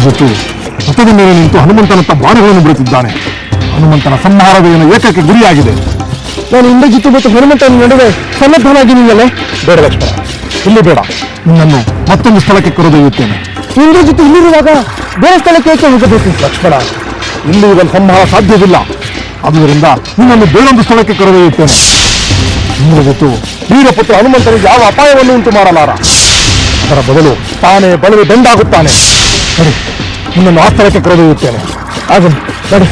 ಇಂದ್ರಜಿತ್ತು ರಥದ ಮೇಲೆ ನಿಂತು ಹನುಮಂತನತ್ತ ಬಾಣಗಳನ್ನು ಬಿಡುತ್ತಿದ್ದಾನೆ. ಹನುಮಂತನ ಸಂಹಾರವೇನ ಏಕಕ್ಕೆ ಗುರಿಯಾಗಿದೆ. ನಾನು ಇಂದ್ರಜಿತ್ತು ಮತ್ತು ಹನುಮಂತನ ನಡುವೆ ಸನ್ನದ್ಧನಾಗಿ ನಿಲ್ಲಲೆ? ಬೇಡ ಲಕ್ಷ್ಮಣ, ಇಲ್ಲಿ ಬೇಡ. ನಿನ್ನನ್ನು ಮತ್ತೊಂದು ಸ್ಥಳಕ್ಕೆ ಕರೆದೊಯ್ಯುತ್ತೇನೆ. ಇಂದ್ರಜಿತ್ತು ಇಲ್ಲಿರುವಾಗ ಬೇರೆ ಸ್ಥಳಕ್ಕೆ ಏಕೆ ಹೋಗಬೇಕು? ಲಕ್ಷ್ಮಣ ಇಲ್ಲಿ ಇದನ್ನು ಸಂಹಾರ ಸಾಧ್ಯವಿಲ್ಲ. ಆದುದರಿಂದ ನಿನ್ನನ್ನು ಬೇರೊಂದು ಸ್ಥಳಕ್ಕೆ ಕರೆದೊಯ್ಯುತ್ತೇನೆ. ಇಂದ್ರಜಿತ್ತು ವೀರಪುತ್ರ ಹನುಮಂತನಿಗೆ ಯಾವ ಅಪಾಯವನ್ನು ಉಂಟು ಮಾಡಲಾರ ಅದರ ಬದಲು ತಾನೇ ಬಲವೇ ದಂಡಾಗುತ್ತಾನೆ ಸರಿ ನಿನ್ನನ್ನು ಆ ಸ್ಥಳಕ್ಕೆ ಕರೆದೊಯ್ಯುತ್ತೇನೆ. ಆಗಲಿ ನಡಿ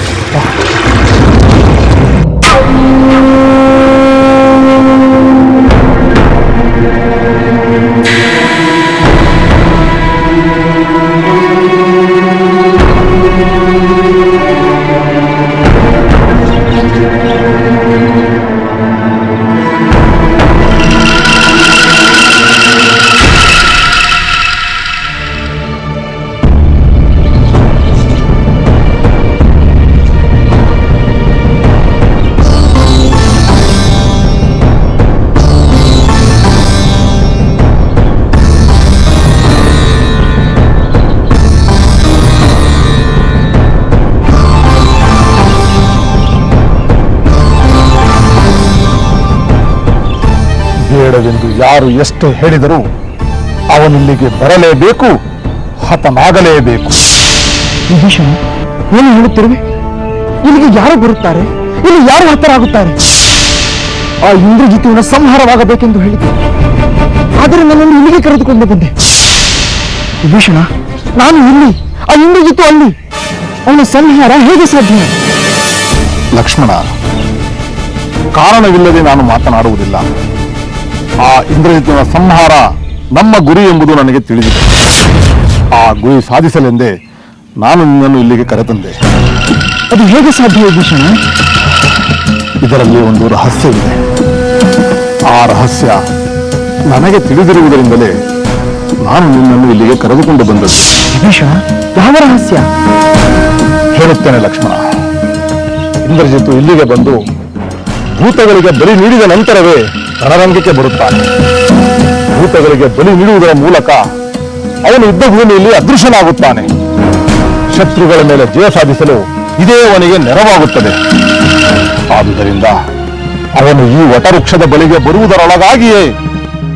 ಬೇಡವೆಂದು ಯಾರು ಎಷ್ಟು ಹೇಳಿದರೂ ಅವನಿಲ್ಲಿಗೆ ಬರಲೇಬೇಕು ಹತನಾಗಲೇಬೇಕು. ವಿಭೀಷಣ ಏನು ಹೇಳುತ್ತಿರುವೆ? ಇಲ್ಲಿಗೆ ಯಾರು ಬರುತ್ತಾರೆ? ಇಲ್ಲಿ ಯಾರು ಹತರಾಗುತ್ತಾರೆ? ಆ ಇಂದ್ರಜಿತುವಿನ ಸಂಹಾರವಾಗಬೇಕೆಂದು ಹೇಳಿದ್ದೆ ಆದರೆ ನನ್ನನ್ನು ಇಲ್ಲಿಗೆ ಕರೆದುಕೊಂಡು ಬಂದೆ. ವಿಭೀಷಣ ನಾನು ಇಲ್ಲಿ ಆ ಇಂದ್ರಜಿತು ಅಲ್ಲಿ. ಅವನ ಸಂಹಾರ ಹೇಗೆ ಸಾಧ್ಯ? ಲಕ್ಷ್ಮಣ ಕಾರಣವಿಲ್ಲದೆ ನಾನು ಮಾತನಾಡುವುದಿಲ್ಲ. ಆ ಇಂದ್ರಜಿತ್ನ ಸಂಹಾರ ನಮ್ಮ ಗುರಿ ಎಂಬುದು ನನಗೆ ತಿಳಿದಿದೆ. ಆ ಗುರಿ ಸಾಧಿಸಲೆಂದೇ ನಾನು ನಿನ್ನನ್ನು ಇಲ್ಲಿಗೆ ಕರೆತಂದೆ. ಅದು ಹೇಗೆ ಸಾಧ್ಯ ವಿಭೀಷಣ ಇದರಲ್ಲಿ ಒಂದು ರಹಸ್ಯವಿದೆ. ಆ ರಹಸ್ಯ ನನಗೆ ತಿಳಿದಿರುವುದರಿಂದಲೇ ನಾನು ನಿನ್ನನ್ನು ಇಲ್ಲಿಗೆ ಕರೆದುಕೊಂಡು ಬಂದದ್ದು. ವಿಭೀಷಣ ಯಾವ ರಹಸ್ಯ? ಹೇಳುತ್ತೇನೆ ಲಕ್ಷ್ಮಣ. ಇಂದ್ರಜಿತ್ತು ಇಲ್ಲಿಗೆ ಬಂದು ಭೂತಗಳಿಗೆ ಬಲಿ ನೀಡಿದ ನಂತರವೇ ರಣರಂಗಕ್ಕೆ ಬರುತ್ತಾನೆ. ಭೂತಗಳಿಗೆ ಬಲಿ ನೀಡುವುದರ ಮೂಲಕ ಅವನು ಯುದ್ಧ ಭೂಮಿಯಲ್ಲಿ ಅದೃಶ್ಯನಾಗುತ್ತಾನೆ. ಶತ್ರುಗಳ ಮೇಲೆ ಜಯ ಸಾಧಿಸಲು ಇದೇ ಅವನಿಗೆ ನೆರವಾಗುತ್ತದೆ. ಆದುದರಿಂದ ಅವನು ಈ ವಟವೃಕ್ಷದ ಬಳಿಗೆ ಬರುವುದರೊಳಗಾಗಿಯೇ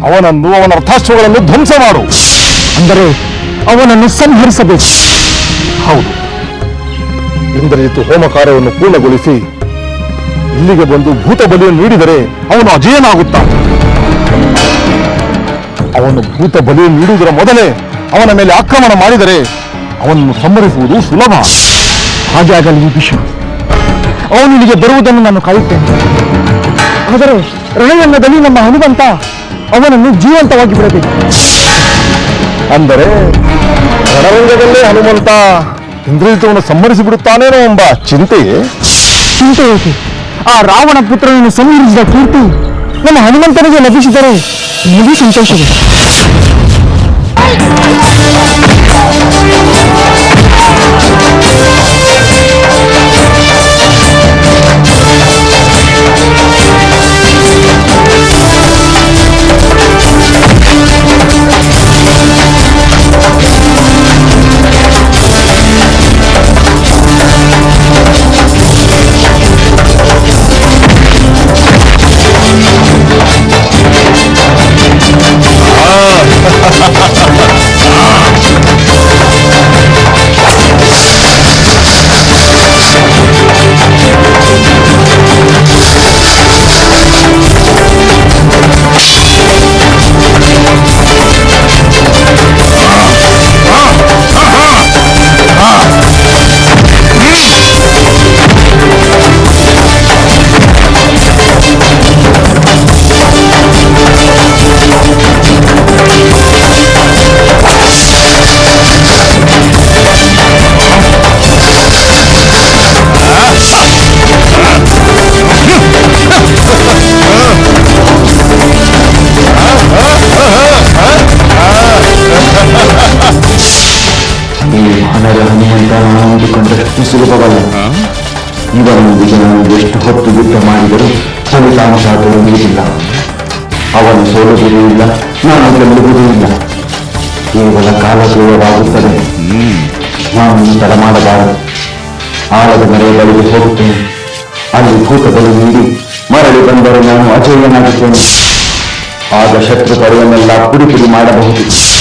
ಅವನನ್ನು ಅವನ ಅರ್ಥಾಸ್ತ್ರಗಳನ್ನು ಧ್ವಂಸ ಮಾಡು. ಅಂದರೆ ಅವನನ್ನು ಸಂಹರಿಸಬೇಕು. ಹೌದು. ಇಂದ್ರಜಿತ್ತು ಹೋಮ ಕಾರ್ಯವನ್ನು ಪೂರ್ಣಗೊಳಿಸಿ ಇಲ್ಲಿಗೆ ಬಂದು ಭೂತ ಬಲಿಯನ್ನು ನೀಡಿದರೆ ಅವನು ಅಜೇಯನಾಗುತ್ತಾನೆ ಅವನು ಭೂತ ಬಲಿಯನ್ನು ನೀಡುವುದರ ಮೊದಲೇ ಅವನ ಮೇಲೆ ಆಕ್ರಮಣ ಮಾಡಿದರೆ ಅವನನ್ನು ಸಂಭರಿಸುವುದು ಸುಲಭ. ಹಾಗೆ ಆಗಲಿ ವಿಭೀಷಣ ಅವನು ಇಲ್ಲಿಗೆ ಬರುವುದನ್ನು ನಾನು ಕಾಯುತ್ತೇನೆ. ಆದರೆ ರಣರಂಗದಲ್ಲಿ ನಮ್ಮ ಹನುಮಂತ ಅವನನ್ನು ಜೀವಂತವಾಗಿ ಬಿಡಬೇಕು. ಅಂದರೆ ರಣರಂಗದಲ್ಲೇ ಹನುಮಂತ ಇಂದ್ರಜಿತವನ್ನು ಸಂಹರಿಸಿ ಬಿಡುತ್ತಾನೇನೋ ಎಂಬ ಚಿಂತೆಯೇ? ಚಿಂತೆ ಏಕೆ? ಆ ರಾವಣ ಪುತ್ರನನ್ನು ಸಂಹರಿಸಿದ ಕೀರ್ತಿ ನನ್ನ ಹನುಮಂತನಿಗೆ ಲಭಿಸಿದರೆ ನನಗೆ ಸಂತೋಷವೇ ಈ ಹಣದ ಅಂದುಕೊಂಡ್ರೆ ಸುಲಭವಲ್ಲ. ಇವನೊಂದಿಗೆ ನಾನು ಎಷ್ಟು ಹೊತ್ತು ಯುದ್ಧ ಮಾಡಿದರೂ ಫಲಿತಾಂಶ ದೊರಕುವುದಿಲ್ಲ ಅವನು ಸೋಲುವುದೂ ಇಲ್ಲ ನಾನು ಗೆಲ್ಲುವುದೂ ಇಲ್ಲ ಕೇವಲ ಕಾಲದೂರವಾಗುತ್ತದೆ ನಾನು ತಡ ಮಾಡಬಾರದು. ಆಳದ ಮರೆಯ ಬಳಿಗೆ ಹೋಗುತ್ತೇನೆ. ಅಲ್ಲಿ ಭೂತಗಳು ನೀಡಿ ಮರಳಿ ಬಂದರೆ ನಾನು ಅಜೇಯನಾಗುತ್ತೇನೆ ಆಗ ಶತ್ರು ಪಡೆಯನ್ನೆಲ್ಲ ಪುಡಿ ಪುಡಿ ಮಾಡಬಹುದು.